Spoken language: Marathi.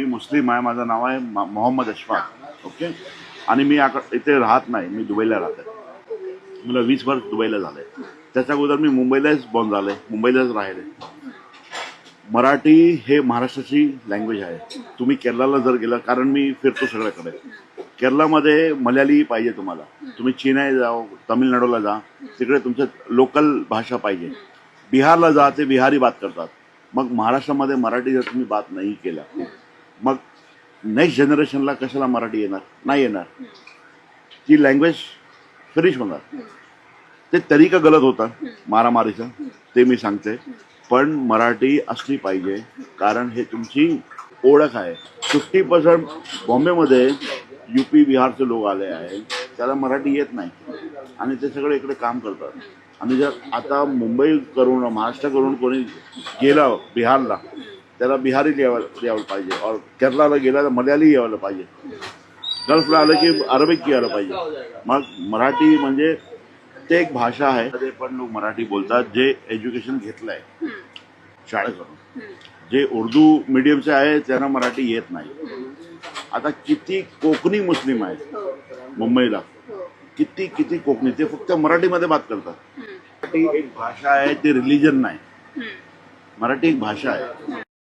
मी मुस्लिम आहे माझं नाव आहे मोहम्मद अशफाक ओके? आणि मी इथे राहत नाही मी दुबईला राहते मला वीस वर्ष दुबईला झाले त्याच्या अगोदर मी मुंबईलाच बॉर्न झाले मुंबईलाच राहिले मराठी हे महाराष्ट्राची लँग्वेज आहे. तुम्ही केरळाला जर गेला कारण मी फिरतो सगळ्याकडे. केरळामध्ये मल्याळी पाहिजे तुम्हाला. तुम्ही चेन्नई जाओ तमिळनाडूला जा तिकडे तुमचं लोकल भाषा पाहिजे. बिहारला जा ते बिहारी बात करतात. मग महाराष्ट्रामध्ये मराठी जर तुम्ही बात नाही केला मग नेक्स्ट जनरेशनला कशाला मराठी येणार? नाही येणार. ती लँग्वेज फिनिश होणार. ते तरीका गलत होता? मारामारीचा. ते मी सांगते. पण मराठी असली पाहिजे. कारण हे तुमची ओळख आहे. फिफ्टी पर्सेंट बॉम्बेमध्ये युपी बिहारचे लोक आले आहे. त्याला मराठी येत नाही. आणि ते सगळे इकडे काम करतात. आणि जर आता मुंबई करून महाराष्ट्र करून कोणी गेलं बिहारला त्याला बिहारी यावं यावं पाहिजे. और केरळाला गेला तर मल्याळी यावं पाहिजे. गल्फला आलं की अरबिक यायला पाहिजे. मग मराठी म्हणजे ते एक भाषा आहे. ते पण लोक मराठी बोलतात. जे एज्युकेशन घेतलंय शाळेकडून जे उर्दू मीडियमचे आहे त्यांना मराठी येत नाही. आता किती कोकणी मुस्लिम आहेत मुंबईला. किती किती कोकणी. ते फक्त मराठीमध्ये बात करतात. मराठी एक भाषा आहे ते रिलिजन नाही. मराठी एक भाषा आहे.